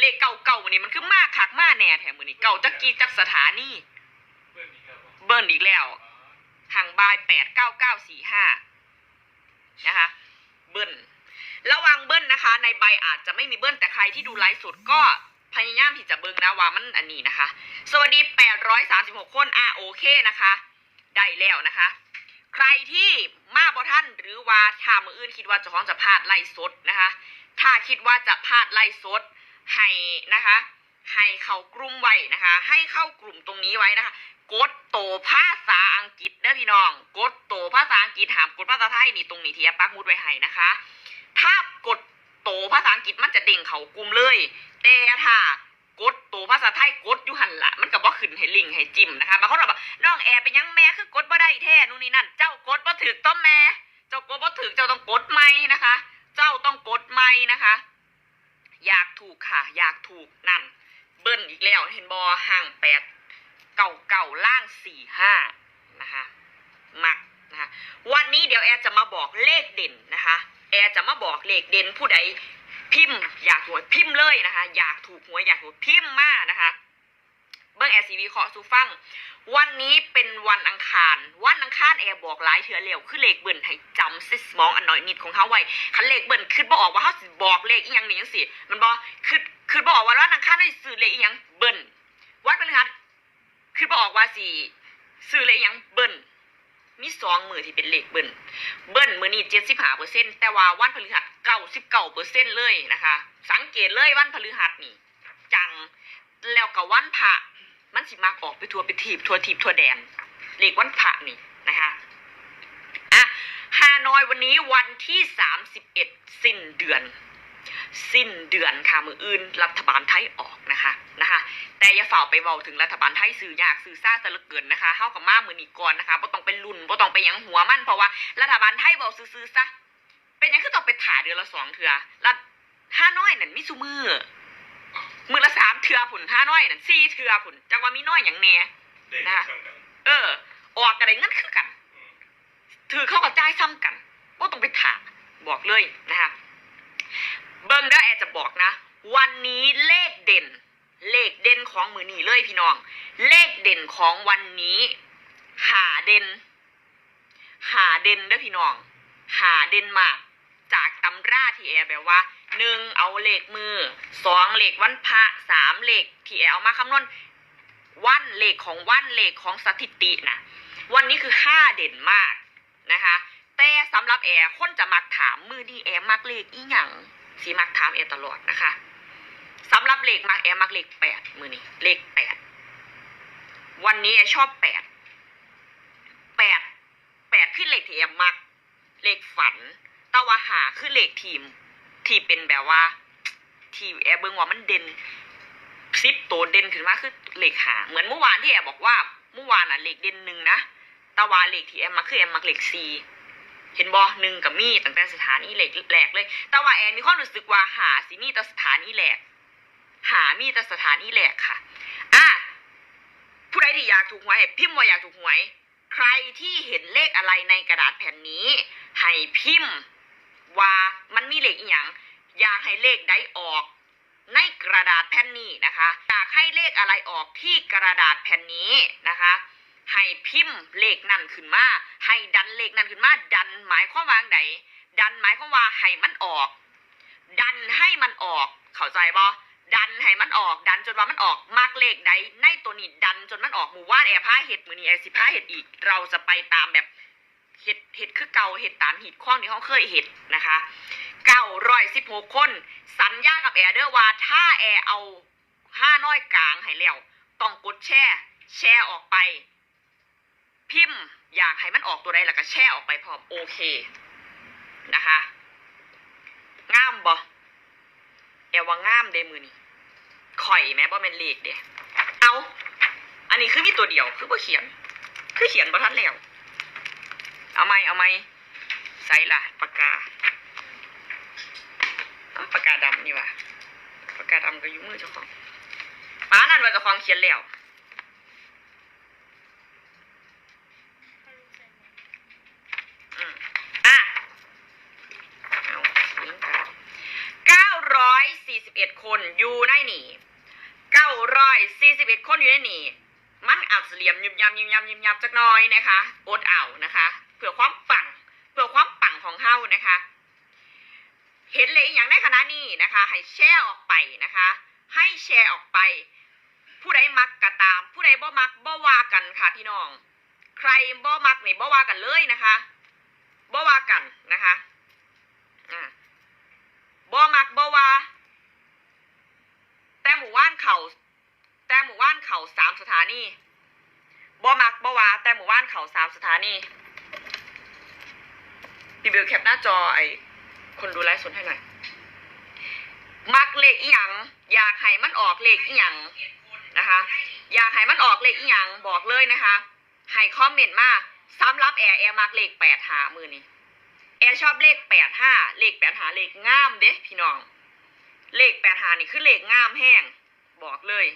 เลขเก่าเก่าวันนี้มันคือมากคักมากแน่แถมมือนี้เก่าจักกีจักสถานีเบิ้ลอีกแล้วห่างบายแปดเก้าเก้าสี่ห้านะคะ เบิ้ลระวังเบิ้ลนะคะ ในใบอาจจะไม่มีเบิ้ลแต่ใครที่ดูไลฟ์สดก็พยายามที่จะเบิ้งนะว่ามันอันนี้นะคะ สวัสดีแปดร้อยสามสิบหกคนอะโอเคนะคะ ได้แล้วนะคะ ใครที่มาบ่ท่านหรือว่าถ้ามืออื่นคิดว่าจะของจะพลาดไล่สดนะคะ ถ้าคิดว่าจะพลาดไล่สด ให้นะคะ ให้เข้ากลุ่มไว้นะคะ ให้เข้ากลุ่มตรงนี้ไว้นะคะ กดโตภาษาอังกฤษเด้อพี่น้อง กดโตภาษาอังกฤษหามกดภาษาไทยนี่ตรงนี้ที่แอปปักมุดไว้ให้นะคะ ถ้ากดโตภาษาอังกฤษมันจะเด้งเขากลุ่มเลย แต่ถ้ากดโตภาษาไทยกดอยู่หันละมันก็บ่ขึ้นให้ลิงให้จิ้มนะคะบางคนบอกน้องแอร์เป็นยังแม่คือกดบ่ได้แท้นู่นนี่นั่น เจ้ากดบ่ถึกต้อมแม่ เจ้ากดบ่ถึกเจ้าต้องกดไม่นะคะ เจ้าต้องกดไม่นะคะ อยากถูกค่ะ อยากถูกนั่น เบิ้ลอีกแล้วเห็นบอห่างแปดเก่าเก่าล่างสี่ห้านะคะมักนะคะวันนี้เดี๋ยวแอร์จะมาบอกเลขเด่นนะคะ แอร์จะมาบอกเลขเด่นผู้ใดพิมพ์ อยากหวยพิมพ์เลยนะคะ อยากถูกหวยอยากถูกพิมพ์มากนะคะ เบิ้งแอร์ซีวีขอสูฟัง วันนี้เป็นวันอังคาร วันอังคารแอร์บอกหลายเถื่อเร็วคือเลขเบิ้ลให้จำซิสมองอันน่อยนิดของเขาไว้คันเลขเบิ้ลคือบ่ออกว่าเขาสิบอกเลขอีหยังหนี่จังสิมันบอกคือคือบ่ออกว่าวันอังคารได้ซื้อเลขอีหยังเบิ้ลวันพฤหัสคือบ่ออกว่าสิซื้อเลขอีหยังเบิ้ลมีสองมือที่เป็นเลขเบิ้ลเบิ้ลมือนี้เจ็ดสิบห้าเปอร์เซ็นต์แต่ว่าวันพฤหัสเก้าสิบเก้าเปอร์เซ็นต์เลยนะคะ สังเกตเลยวันพฤหัสนี่จังแล้วกับวันพระ มันสิมากออกไปทัวไปทีบทัวทีบทัวแดนเหลขวันพระนี่นะคะอะฮานอยวันนี้วันที่สามสิบเอ็ดสิ้นเดือน สิ้นเดือนค่ะมืออื่นรัฐบาลไทยออกนะคะนะคะแต่อย่าฝ่าไปเว้าถึงรัฐบาลไทยสื่อยากสื่อซ่าจะลือเกินนะคะเฮากับมามือนีก่อนนะคะบ่ต้องเป็นรุ่นบ่ต้องไปยังหัวมั่นเพราะว่ารัฐบาลไทยเว้าซื่อๆซะเป็นยังคือต้องไปถ่าเดือนละสองเทื่อรัฐฮานอยนั่นมีซุมือ มือละสามเทือผุนห้าน้อยนั่นสี่เทือผุนจังว่ามีน้อยอย่างแหน่เด็กช่างกันเออ ออกกระไดเงินคือกัน ถือเข้ากับจ่ายซ้ำกันว่าต้องไปถามบอกเลยนะคะเบิ้งได้แอร์จะบอกนะ วันนี้เลขเด่น เลขเด่นของมือนี้เลยพี่น้อง เลขเด่นของวันนี้ หาเด่น หาเด่นเด้อพี่น้อง หาเด่นมาก จากตำราที่แอร์แบบว่าหนึ่งเอาเลขมือสองเลขวันพระสามเลขที่แอร์เอามาคำนวณวันเลขของวันเลขของสถิตินะวันนี้คือห้าเด่นมากนะคะแต่สำหรับแอร์คนจะมักถามมือดีแอร์มักเลขอีหยังสีมักถามแอร์ตลอดนะคะสำหรับเลขมักแอร์มักเลขแปดมือนี้เลขแปดวันนี้แอร์ชอบแปดแปดแปดคือเลขที่แอร์มักเลขฝัน แตะวาหาคือเลขทีม ที่เป็นแบบว่า ทีแอร์เบิงว่ามันเด่นซิปตัวเด่นขึ้นมาคือเลขหาเหมือนเมื่อวานที่แอร์บอกว่าเมื่อวานอะเลขเด่นหนึ่งนะแตะวาเลขที่แอร์มาคือแอร์มักเลขสี่เห็นบอหนึ่งกับมีตั้งแต่สถานีเลขแหลกเลย แต่ว่าแอร์มีความรู้สึกว่าหาสิมีแต่สถานีแหลก หามีแต่สถานีแหลกค่ะ อะ ผู้ใดที่อยากถูกหวยพิมพ์ว่าอยากถูกหวย ใครที่เห็นเลขอะไรในกระดาษแผ่นนี้ ให้พิมพ์ ว่ามันมีเลขอีหยังอยากให้เลขใดออก ในกระดาษแผ่นนี้นะคะอยากให้เลขอะไรออกที่กระดาษแผ่นนี้นะคะ ให้พิมพ์เลขนั่นขึ้นมาให้ดันเลขนั้นขึ้นมาดันหมายความว่าไงดันหมายความว่าให้มันออก ดันให้มันออก เข้าใจบ่ดันให้มันออก ดันจนว่ามันออกมากเลขใดในตัวนี้ดันจนมันออกหมู่ว่านแอร์ผ้าเห็ดมือนี้แอร์สิผ้าเห็ดอีก เราจะไปตามแบบ เห็ดเห็ดคือเก่าเห็ดตามหิดข้องที่เขาเคยเห็ดนะคะเก้าร้อยสิบหกคน สัญญากับแอร์เดอร์ว่าถ้าแอร์เอาห้าน้อยกลางให้แล้วต้องกดแช่แช่ออกไป พิมพ์อยากให้มันออกตัวใดแล้วก็แช่ออกไปพร้อมโอเคนะคะงามบ่แอลว่างามเดมือนี่ข่อยแม้บ่แม่นเลขเด้เอาอันนี้คือมีตัวเดียวคือบ่เขียน คือเขียนบ่ทันแล้ว เอาไหมเอาไหมใส่ล่ะปากกาเอาปากกาดำนี่วะปากกาดำก็ยู่มือเจ้าของป้านั่นว่าเจ้าของเขียนแล้วอืมอะเอาทิ้งไป941คคนอยู่ในนี่เก้าร้อยสี่สิบเอ็ดคนอยู่ในนี่มันอาจเหลี่ยมยิบยำยิบยำยิบยำจักน้อยนะคะอดเอานะคะ เพื่อความปังเพื่อความปังของเฮานะคะ เห็นเลยอย่างในคณะนี้นะคะ ให้แชร์ออกไปนะคะ ให้แชร์ออกไป ผู้ใดมักก็ตาม ผู้ใดบ่มักบ่ว่ากันค่ะพี่น้อง ใครบ่มักนี่บ่ว่ากันเลยนะคะบ่ว่ากันนะคะอ่าบ่มักบ่ว่าแต่หมู่ว่านเขาแต่หมู่ว่านเขาสามสถานีบ่มักบ่ว่าแต่หมู่ว่านเขาสามสถานี พี่เบลแคปหน้าจอไอ้คนดูไลฟ์สดให้หน่อย มักเลขอีหยังอยากให้มันออกเลขอีหยังนะคะ อยากให้มันออกเลขอีหยังบอกเลยนะคะให้คอมเมนต์มาสำหรับแอร์แอร์มักเลขแปดหามือนี่แอร์ชอบเลขแปดห้าเลขแปดหาเลขงามเด้พี่น้อง เลขแปดหานี่คือเลขงามแห้งบอกเลย